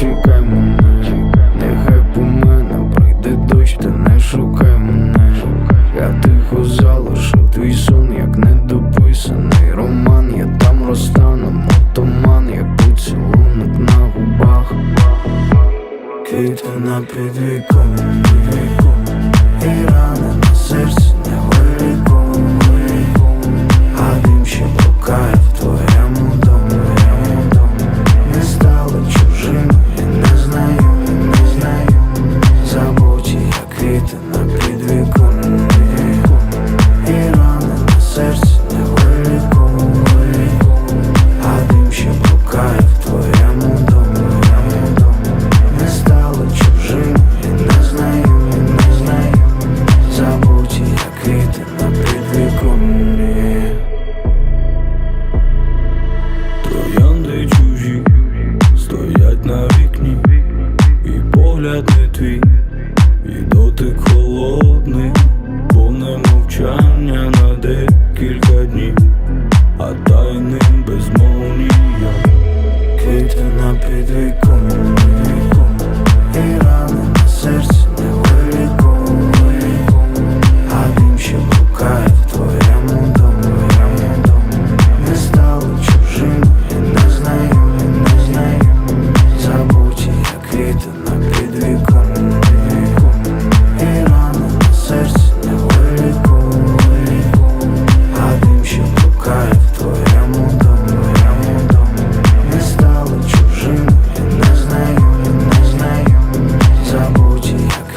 чекай мене, нехай по мене прийде дощ, та не шукай мене. Я тихо залишив твій сон, як недописаний роман, я там розтану, отоман, як поцілунок на губах. Квіти на підвіконні, і рани на серці не квіти на І рани на серці не А дим ще блукає в твоєму домі. Не стали чужими і незнайомі, незнайомі Забуті, як квіти на підвіконні Троянди чужі стоять на вікні, і погляд не твій, а тайни безмовні я. Квіти на підвіконні І рани на